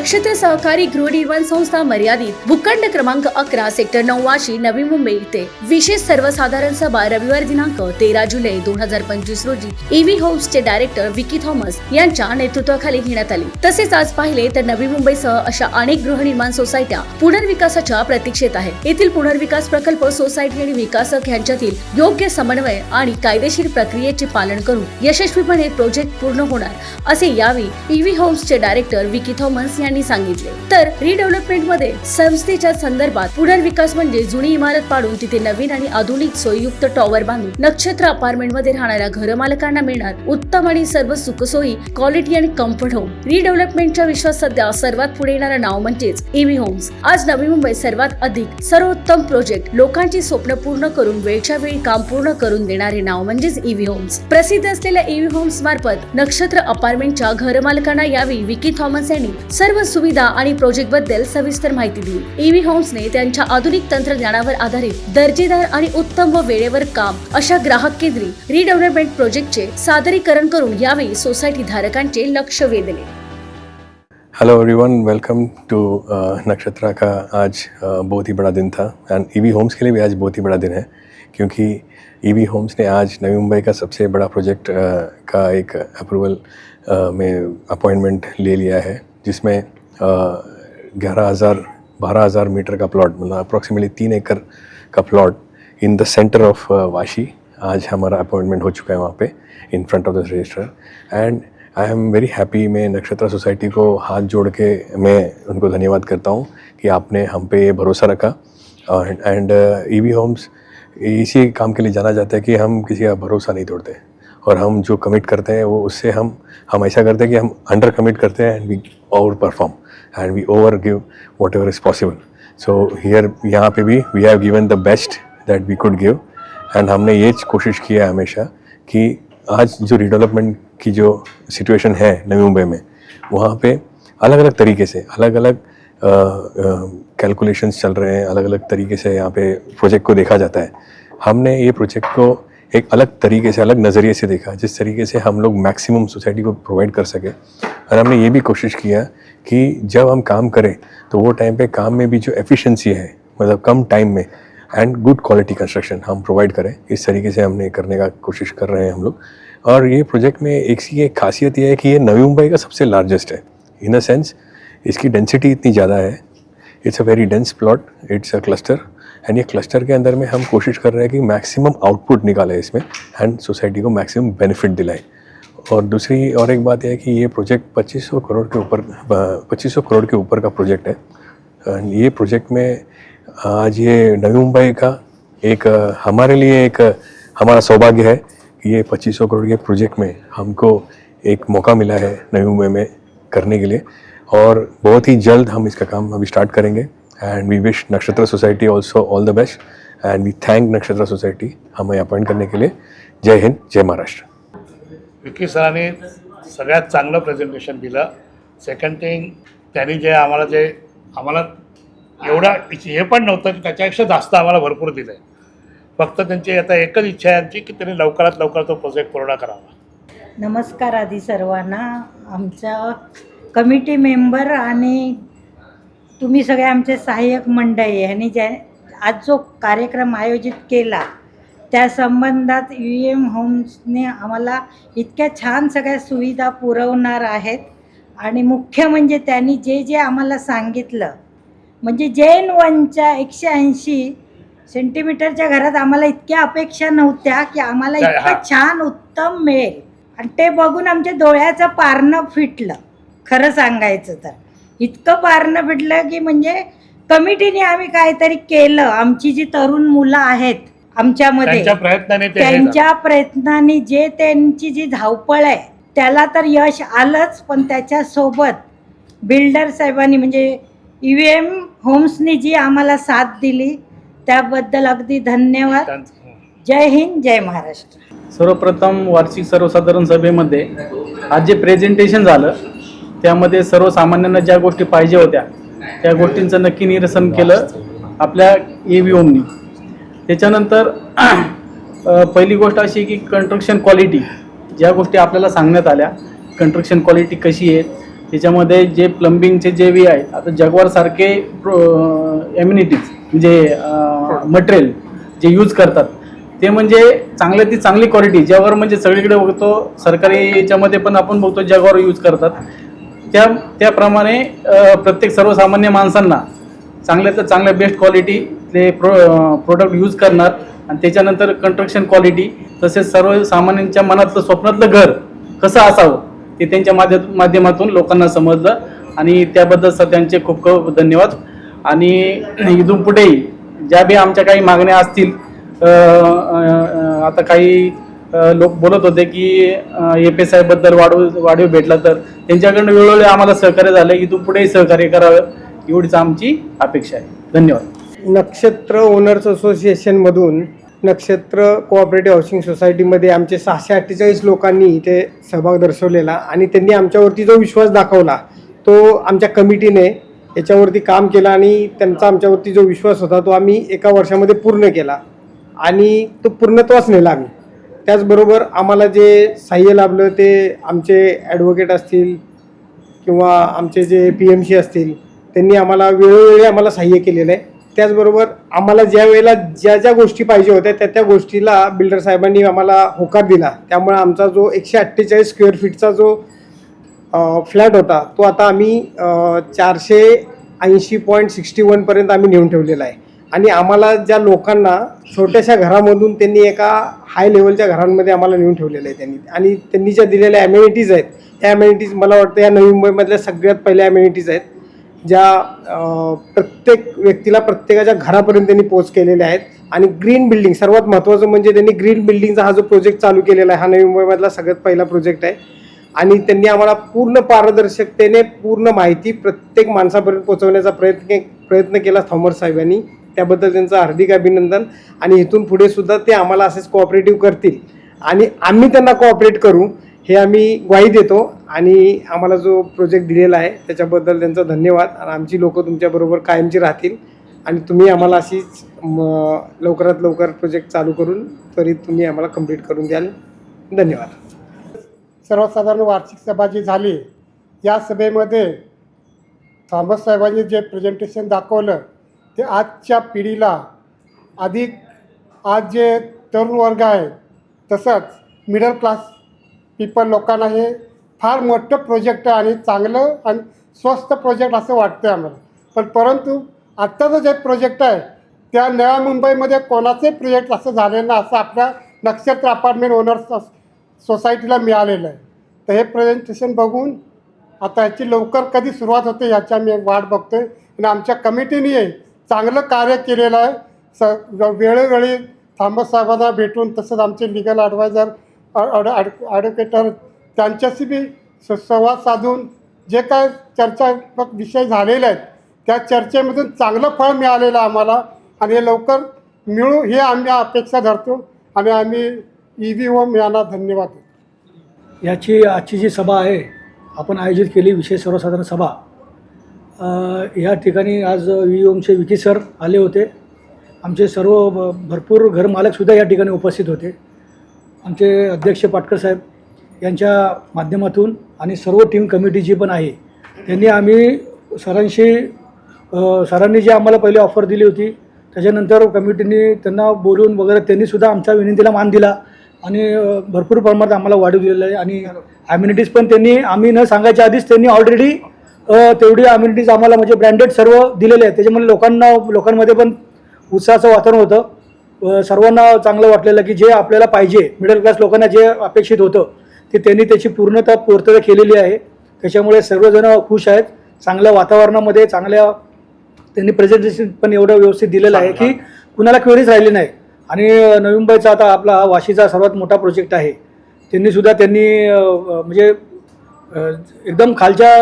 नक्षत्र सहकारी गृहनिर्माण संस्था मर्यादित. भूखंड क्रमांक अकरा सेक्टर नऊ वाशी नवी मुंबई इथे. विशेष सर्वसाधारण सभा रविवार दिनांक तेरा जुलै दोन हजार पंचवीस रोजी. ईव्ही होम्सचे डायरेक्टर विकी थॉमस यांच्या नेतृत्वाखाली घेण्यात आली. तसेच आज पाहिले तर नवी मुंबईसह अशा अनेक गृहनिर्माण सोसायट्या पुनर्विकासाच्या प्रतीक्षेत आहे येथील पुनर्विकास प्रकल्प सोसायटी आणि विकासक यांच्यातील योग्य समन्वय आणि कायदेशीर प्रक्रियेचे पालन करून यशस्वीपणे प्रोजेक्ट पूर्ण होणार असे यावेळी ईव्ही होम्सचे डायरेक्टर विकी थॉमस यांनी यांनी सांगितले. तर रिडेव्हलपमेंटमध्ये संस्थेच्या संदर्भात पुनर्विकास म्हणजे जुनी इमारत पाडून तिथे नवीन आणि आधुनिक सोयीयुक्त टॉवर बांधून नक्षत्र अपार्टमेंटमध्ये राहणाऱ्या घरमालकांना मिळणार उत्तम आणि सर्व सुखसोयी क्वालिटी आणि कम्फर्ट होम रिडेव्हलपमेंटच्या विश्वास सध्या सर्वात पुढे येणारं नाव म्हणजेच ईव्ही होम्स आज नवी मुंबई सर्वात अधिक सर्वोत्तम प्रोजेक्ट लोकांची स्वप्न पूर्ण करून वेळच्या वेळी काम पूर्ण करून देणारे नाव म्हणजेच इव्ही होम्स प्रसिद्ध असलेल्या इव्ही होम्स मार्फत नक्षत्र अपार्टमेंटच्या घरमालकांना यावेळी विकी थॉमस यांनी सर्व सुविधा आणि प्रोजेक्टबद्दल सविस्तर माहिती दिली ईव्ही होम्सने त्यांच्या आधुनिक तंत्रज्ञानावर आधारित दर्जेदार आणि उत्तम व वेळेवर काम अशा ग्राहक केंद्री रिडेव्हलपमेंट प्रोजेक्टचे सादरीकरण करून यावेळी सोसायटी धारकांचे लक्ष वेधले. Hello everyone welcome to Nakshatra का आज बहुत ही बड़ा दिन था। एंड ईवी होम्स के लिए भी आज बहुत ही बड़ा दिन है क्योंकि ईवी होम्स ने आज नवी मुंबई का सबसे बड़ा प्रोजेक्ट uh, का एक अप्रूवल uh, में अपॉइंटमेंट ले लिया है। जिसमें ग्यारह हज़ार, बारह हज़ार मीटर का प्लॉट मतलब अप्रॉक्सीमेटली तीन एकड़ का plot in the centre of Vashi. आज हमारा अपॉइंटमेंट हो चुका है वहाँ पे, in front of the register. And I am very happy मैं नक्षत्रा सोसाइटी को हाथ जोड़ के मैं उनको धन्यवाद करता हूँ कि आपने हम पे ये भरोसा रखा। एंड ई वी होम्स इसी काम के लिए जाना जाता है कि हम किसी का भरोसा नहीं तोड़ते। और हम जो कमिट करते हैं, वो उससे हम हम ऐसा करते हैं कि हम अंडर कमिट करते हैं and we over perform and we over give whatever is possible so here यहाँ पे भी we have given the best that we could give and हमने ये कोशिश किया है हमेशा कि आज जो रिडेवलपमेंट की जो सिचुएशन है नवी मुंबई में, वहाँ पे अलग अलग तरीके से अलग अलग कैलकुलेशंस चल रहे हैं अलग अलग तरीके से यहाँ पे प्रोजेक्ट को देखा जाता है। हमने ये प्रोजेक्ट को एक अलग तरीके से, अलग नज़रिए से देखा, जिस तरीके से हम लोग मैक्सिमम सोसाइटी को प्रोवाइड कर सके। और हमने ये भी कोशिश किया कि जब हम काम करें तो वो टाइम पे काम में भी जो एफिशिएंसी है मतलब कम टाइम में एंड गुड क्वालिटी कंस्ट्रक्शन हम प्रोवाइड करें, इस तरीके से हमने करने का कोशिश कर रहे हैं हम लोग। और ये प्रोजेक्ट में एक सी एक खासियत यह है कि ये नवी मुंबई का सबसे लार्जेस्ट है। इन अ सेंस इसकी डेंसिटी इतनी ज़्यादा है। It's a very dense plot it's a cluster and ये क्लस्टर के अंदर में हम कोशिश कर रहे हैं कि मैक्सिमम आउटपुट निकालें इसमें एंड सोसाइटी को मैक्सिमम बेनिफिट दिलाएँ। और दूसरी और एक बात यह है कि ये प्रोजेक्ट 2500 करोड़ के ऊपर 2500 करोड़ के ऊपर का प्रोजेक्ट है। एंड ये प्रोजेक्ट में आज ये नवी मुंबई का एक, हमारे लिए एक, हमारा सौभाग्य है कि ये 2500 करोड़ के प्रोजेक्ट में हमको एक मौका मिला है नवी मुंबई में करने के लिए। और बहुत ही जल्द हम इसका काम अभी स्टार्ट करेंगे। And we wish Nakshatra society also all the best and we thank Nakshatra society हमें अपॉइंट करने के लिए। जय हिंद जय महाराष्ट्र। विकी सरांनी सगळ्यात चांगलं प्रेझेंटेशन दिलं. सेकंड थिंग त्यांनी जे आम्हाला जे आम्हाला एवढा हे पण नव्हतं की त्याच्यापेक्षा जास्त आम्हाला भरपूर दिलं आहे फक्त त्यांची आता एकच इच्छा आहे आमची की त्यांनी लवकरात लवकर तो प्रोजेक्ट पूर्ण करावा. नमस्कार आधी सर्वांना. आमच्या कमिटी मेंबर आणि तुम्ही सगळे आमचे सहाय्यक मंडळी यांनी ज्या आज जो कार्यक्रम आयोजित केला त्या संबंधात यू एम होम्सने आम्हाला इतक्या छान सगळ्या सुविधा पुरवणार आहेत. आणि मुख्य म्हणजे त्यांनी जे जे आम्हाला सांगितलं म्हणजे जेन वनच्या एकशे ऐंशी सेंटीमीटरच्या घरात आम्हाला इतक्या अपेक्षा नव्हत्या की आम्हाला इतकं. छान उत्तम मिळेल. आणि ते बघून आमच्या डोळ्याचं पारणं फिटलं. खरं सांगायचं तर. इतकं पारणं फिटलं की म्हणजे कमिटीने आम्ही काहीतरी केलं. आमची जी तरुण मुलं आहेत आमच्यामध्ये त्यांच्या प्रयत्नाने ते हे झालं. त्यांच्या प्रयत्नाने जे त्यांची जी धावपळ आहे त्याला तर यश आलंच पण त्याच्यासोबत बिल्डर साहेबांनी म्हणजे ई व्ही एम होम्सनी जी आम्हाला साथ दिली त्याबद्दल अगदी धन्यवाद. त्यांचं- जय हिंद जय महाराष्ट्र. सर्वप्रथम वार्षिक सर्वसाधारण सभेमध्ये आज जे प्रेझेंटेशन झालं त्यामध्ये सर्वसामान्यांना ज्या गोष्टी पाहिजे होत्या त्या गोष्टींचं नक्की निरसन केलं आपल्या ए व्ही ओमनी. त्याच्यानंतर पहिली गोष्ट अशी की कन्स्ट्रक्शन क्वालिटी ज्या गोष्टी आपल्याला सांगण्यात आल्या कन्स्ट्रक्शन क्वालिटी कशी आहे त्याच्यामध्ये जे प्लंबिंगचे जे वी आहे आता जगवारसारखे एम्युनिटीज म्हणजे मटेरियल जे यूज करतात ते म्हणजे चांगले ती चांगली क्वालिटी ज्यावर म्हणजे सगळीकडे बघतो सरकारी याच्यामध्ये पण आपण बघतो जगवार यूज करतात. त्या त्याप्रमाणे प्रत्येक सर्वसामान्य माणसांना चांगल्या चांगल्या बेस्ट क्वालिटी ते प्रो प्रोडक्ट यूज करणार आणि त्याच्यानंतर कंस्ट्रक्शन क्वालिटी तसेच सर्वसामान्यांच्या मनातलं स्वप्नातलं घर कसं असावं ते त्यांच्या माध्य माध्यमातून लोकांना समजलं आणि त्याबद्दल सर त्यांचे खूप खूप धन्यवाद. आणि इथून पुढेही ज्या बी आमच्या काही मागण्या असतील आता काही लोक बोलत होते की एफ एस साहेबबद्दल वाढव वाढीव भेटला तर त्यांच्याकडनं वेळोवेळी आम्हाला सहकार्य झालं की तू पुढेही सहकार्य करावं एवढीच आमची अपेक्षा आहे. धन्यवाद. नक्षत्र ओनर्स असोसिएशनमधून नक्षत्र कोऑपरेटिव्ह हाऊसिंग सोसायटीमध्ये आमचे सहाशे अठ्ठेचाळीस लोकांनी इथे सहभाग दर्शवलेला आणि त्यांनी आमच्यावरती जो विश्वास दाखवला तो आमच्या कमिटीने याच्यावरती काम केलं आणि त्यांचा आमच्यावरती जो विश्वास होता तो आम्ही एका वर्षामध्ये पूर्ण केला. आणि तो पूर्णत्वास नेला आम्ही. त्याचबरोबर आम्हाला जे सहाय्य लाभलं ते आमचे ॲडव्होकेट असतील किंवा आमचे जे पी एम सी असतील त्यांनी आम्हाला वेळोवेळी आम्हाला सहाय्य केलेलं आहे. त्याचबरोबर आम्हाला ज्या वेळेला ज्या ज्या गोष्टी पाहिजे होत्या त्या त्या गोष्टीला बिल्डर साहेबांनी आम्हाला होकार दिला. त्यामुळे आमचा जो एकशे अठ्ठेचाळीस स्क्वेअर फीटचा जो फ्लॅट होता तो आता आम्ही चारशे ऐंशी पॉईंट सिक्स्टी वनपर्यंत आम्ही नेऊन ठेवलेला आहे. आणि आम्हाला ज्या लोकांना छोट्याशा घरामधून त्यांनी एका हाय लेवलच्या घरांमध्ये आम्हाला नेऊन ठेवलेलं आहे त्यांनी. आणि त्यांनी ज्या दिलेल्या ॲम्युनिटीज आहेत त्या ॲम्युनिटीज मला वाटतं या नवी मुंबईमधल्या सगळ्यात पहिल्या ॲम्युनिटीज आहेत ज्या प्रत्येक व्यक्तीला प्रत्येकाच्या घरापर्यंत त्यांनी पोच केलेल्या आहेत. आणि ग्रीन बिल्डिंग सर्वात महत्त्वाचं म्हणजे त्यांनी ग्रीन बिल्डिंगचा हा जो प्रोजेक्ट चालू केलेला आहे हा नवी मुंबईमधला सगळ्यात पहिला प्रोजेक्ट आहे. आणि त्यांनी आम्हाला पूर्ण पारदर्शकतेने पूर्ण माहिती प्रत्येक माणसापर्यंत पोहोचवण्याचा प्रयत्न प्रयत्न केला थॉमर साहेबांनी. त्याबद्दल त्यांचं हार्दिक अभिनंदन. आणि इथून पुढे सुद्धा ते आम्हाला असेच कोऑपरेटिव्ह करतील. आणि आम्ही त्यांना कोऑपरेट करू हे आम्ही ग्वाही देतो. आणि आम्हाला जो प्रोजेक्ट दिलेला आहे त्याच्याबद्दल त्यांचा धन्यवाद. आणि आमची लोकं तुमच्याबरोबर कायमची राहतील. आणि तुम्ही आम्हाला अशीच म, लवकरात लवकर प्रोजेक्ट चालू करून त्वरित तुम्ही आम्हाला कंप्लीट करून द्याल. धन्यवाद. सर्वसाधारण वार्षिक सभा जी झाली या सभेमध्ये थॉमस साहेबांनी जे प्रेझेंटेशन दाखवलं ते आजच्या पिढीला अधिक आज जे तरुण वर्ग आहे तसंच मिडल क्लास पीपल लोकांना हे फार मोठं प्रोजेक्ट आहे आणि चांगलं आणि स्वस्त प्रोजेक्ट असं वाटतं आहे आम्हाला. पण परंतु आत्ताचं जे प्रोजेक्ट आहे त्या नव्या मुंबईमध्ये कोणाचंही प्रोजेक्ट असं झालेलं नाही असं आपल्या नक्षत्र अपार्टमेंट ओनर्स सोसायटीला मिळालेलं आहे. तर हे प्रेझेंटेशन बघून आता याची लवकर कधी सुरुवात होते याच्या मी वाट बघतोय. आणि आमच्या कमिटीने चांगलं कार्य केलेलं आहे. स वेळोवेळी थांबत साहेबांना भेटून तसंच आमचे लिगल ॲडवायझर ॲडव्होकेटर त्यांच्याशी बी स संवाद साधून जे काय चर्चात्मक विषय झालेले आहेत त्या चर्चेमधून चांगलं फळ मिळालेलं आम्हाला. आणि हे लवकर मिळू हे आम्ही अपेक्षा धरतो. आणि आम्ही ई व्ही ओम यांना धन्यवाद याची आजची जी सभा आहे आपण आयोजित केली विशेष सर्वसाधारण सभा. अ, या ठिकाणी आज व्ही ओमचे विकी सर आले होते. आमचे सर्व भरपूर घरमालकसुद्धा या ठिकाणी उपस्थित होते. आमचे अध्यक्ष पाटकर साहेब यांच्या माध्यमातून आणि सर्व टीम कमिटी जी पण आहे त्यांनी आम्ही सरांशी सरांनी जी आम्हाला पहिले ऑफर दिली होती त्याच्यानंतर कमिटीने त्यांना बोलून वगैरे त्यांनीसुद्धा आमच्या विनंतीला मान दिला आणि भरपूर प्रमाणात आम्हाला वाढीव दिलेलं आहे आणि ॲम्युनिटीज पण त्यांनी आम्ही न सांगायच्या आधीच त्यांनी ऑलरेडी तेवढी ॲम्युनिटीज आम्हाला म्हणजे ब्रँडेड सर्व दिलेले आहेत. त्याच्यामुळे लोकांना लोकांमध्ये पण उत्साहाचं वातावरण होतं. सर्वांना चांगलं वाटलेलं की जे आपल्याला पाहिजे मिडल क्लास लोकांना जे अपेक्षित होतं ते त्यांनी त्याची पूर्णतः पूर्तता केलेली आहे. त्याच्यामुळे सर्वजण खुश आहेत. चांगल्या वातावरणामध्ये चांगल्या त्यांनी प्रेझेंटेशन पण एवढं व्यवस्थित दिलेलं आहे की कुणाला क्वेरीज राहिली नाही. आणि नवी मुंबईचा आता आपला हा वाशीचा सर्वात मोठा प्रोजेक्ट आहे. त्यांनीसुद्धा त्यांनी म्हणजे एकदम खालच्या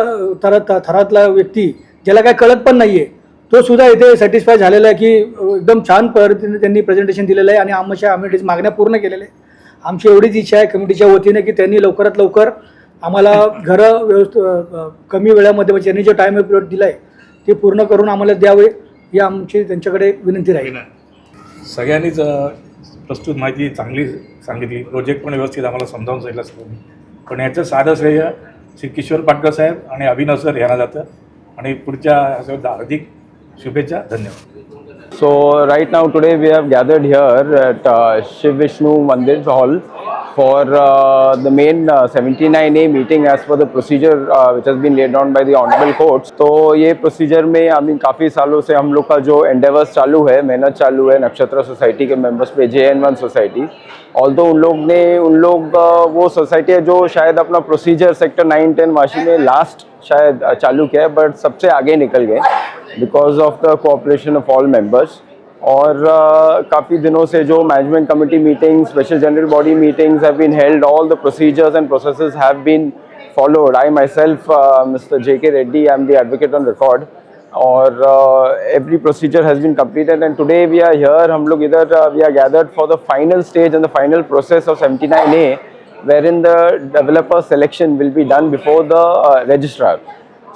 थरात थरातला व्यक्ती ज्याला काय कळत पण नाही आहे तो सुद्धा इथे सॅटिस्फाय झालेला आहे की एकदम छान पद्धतीने त्यांनी प्रेझेंटेशन दिलेलं आहे आणि आमच्या आम्ही मागण्या पूर्ण केलेल्या आहे आमची एवढीच इच्छा आहे कमिटीच्या वतीने की त्यांनी लवकरात लवकर आम्हाला घरं व्यवस्थ कमी वेळामध्ये म्हणजे त्यांनी जो टाईम पिरियड दिला आहे ते पूर्ण करून आम्हाला द्यावे ही आमची त्यांच्याकडे विनंती राहील. सगळ्यांनीच प्रस्तुत माहिती चांगली सांगितली. प्रोजेक्ट पण व्यवस्थित आम्हाला समजावून सांगितलं सगळ्यांनी. पण याचं साधं श्रेय श्री किशोर पाटकर साहेब आणि अभिनव सर यांना जातं. आणि पुढच्या हार्दिक शुभेच्छा धन्यवाद. So right now today we have gathered here Shiv Vishnu Mandir hall for uh, the main uh, 79A meeting as per the procedure uh, which has been laid down by the honorable courts. तो ये procedure में I mean काफ़ी सालों से हम लोग का जो endeavours चालू है मेहनत चालू है नक्षत्र सोसाइटी के मेंबर्स पे J N one society all उन लोग ने उन लोग uh, वो सोसाइटी है जो शायद अपना procedure sector nine ten Vashi में लास्ट शायद uh, चालू किया है बट सबसे आगे निकल गए because of the cooperation of all members और uh, काफ़ी दिनों से जो management committee meetings special general body meetings have been held all the procedures and processes have been followed. I myself, uh, Mr. J.K. Reddy, I am the advocate on record. और uh, every procedure has been completed and today we are here हम लोग इधर uh, we are gathered for the final stage and the final process of 79A wherein the developer selection will be done before the uh, registrar.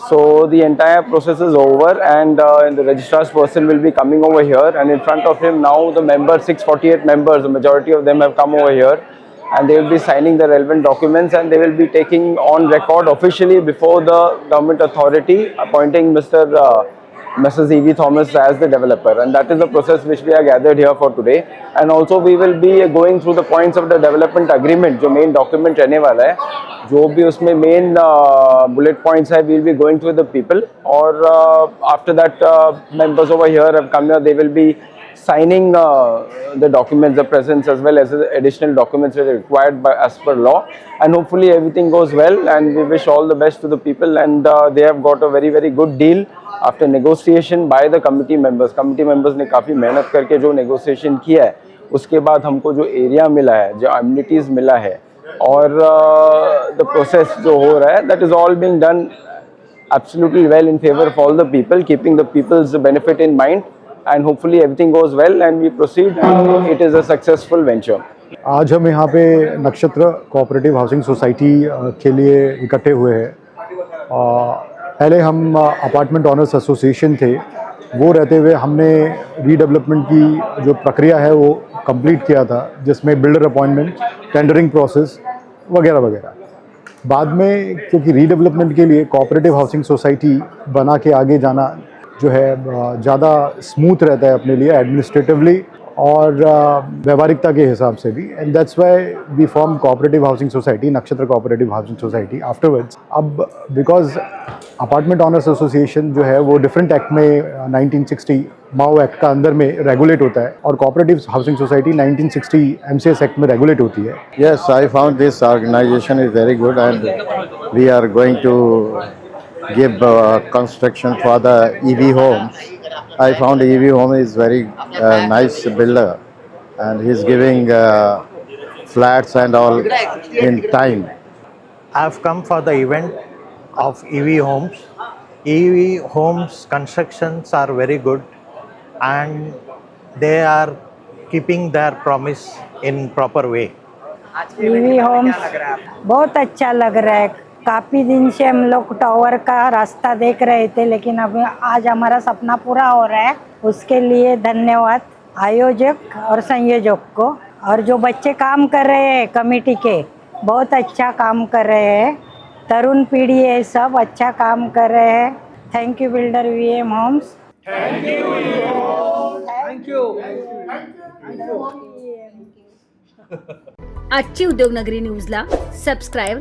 So the entire process is over and, uh, and the registrar's person will be coming over here and in front of him now the members, 648 members, the majority of them have come over here and they will be signing the relevant documents and they will be taking on record officially before the government authority appointing Mr. Uh, Mrs. E.V. Thomas as the developer and that is the process which we are gathered here for today and also we will be going through the points of the development agreement जो main document रहने वाला है जो भी उसमें main uh, bullet points है we will be going through the people और uh, after that uh, members over here have come here they will be signing uh, the documents, the presents as well as the additional documents that are required by, as per law. And hopefully everything goes well and we wish all the best to the people and uh, they have got a very very good deal after negotiation by the committee members. Committee members ने काफ़ी मेहनत करके जो negotiation KIA है उसके बाद हमको जो एरिया मिला है जो amenities मिला है और द प्रोसेस जो हो रहा है that is all being done absolutely well in favor of all the people, keeping the people's benefit in mind, hopefully everything goes well and we proceed and it is a successful venture. आज हम यहाँ पे नक्षत्र cooperative housing society के लिए इकट्ठे हुए हैं। पहले हम apartment owners association थे। वो रहते हुए हमने रीडेवलपमेंट की जो प्रक्रिया है वो कंप्लीट किया था, जिसमें बिल्डर अपॉइंटमेंट टेंडरिंग प्रोसेस वगैरह वगैरह। बाद में क्योंकि रीडेवलपमेंट के लिए कोऑपरेटिव हाउसिंग सोसाइटी बना के आगे जाना जो है ज़्यादा स्मूथ रहता है अपने लिए एडमिनिस्ट्रेटिवली और व्यवहारिकता के हिसाब से भी। And that's why we form cooperative housing society Nakshatra cooperative housing society afterwards अब बिकॉज़ अपार्टमेंट ऑनर्स एसोसिएशन जो है वो डिफरेंट एक्ट में अ, 1960 माओ एक्ट का अंदर में रेगुलेट होता है और cooperative housing society 1960 MCS act में रेगुलेट होती है। Yes, I found this organization is very good and we are going to give uh, construction for the EV homes. I found EV home is very uh, nice builder and he's giving uh, flats and all in time. I've come for the event of EV homes. EV homes constructions are very good and they are keeping their promise in proper way. TV homes बहुत अच्छा लग रहा है काफ़ी दिन से हम लोग tower का रास्ता देख रहे थे लेकिन अभी आज हमारा सपना पूरा हो रहा है। उसके लिए धन्यवाद आयोजक और संयोजक को। और जो बच्चे काम कर रहे हैं कमेटी के बहुत अच्छा काम कर रहे हैं। तरुण पीढ़ी है सब अच्छा काम कर रहे हैं। Thank you builder V M homes आजची उद्योगनगरी न्यूजला सबस्क्राईब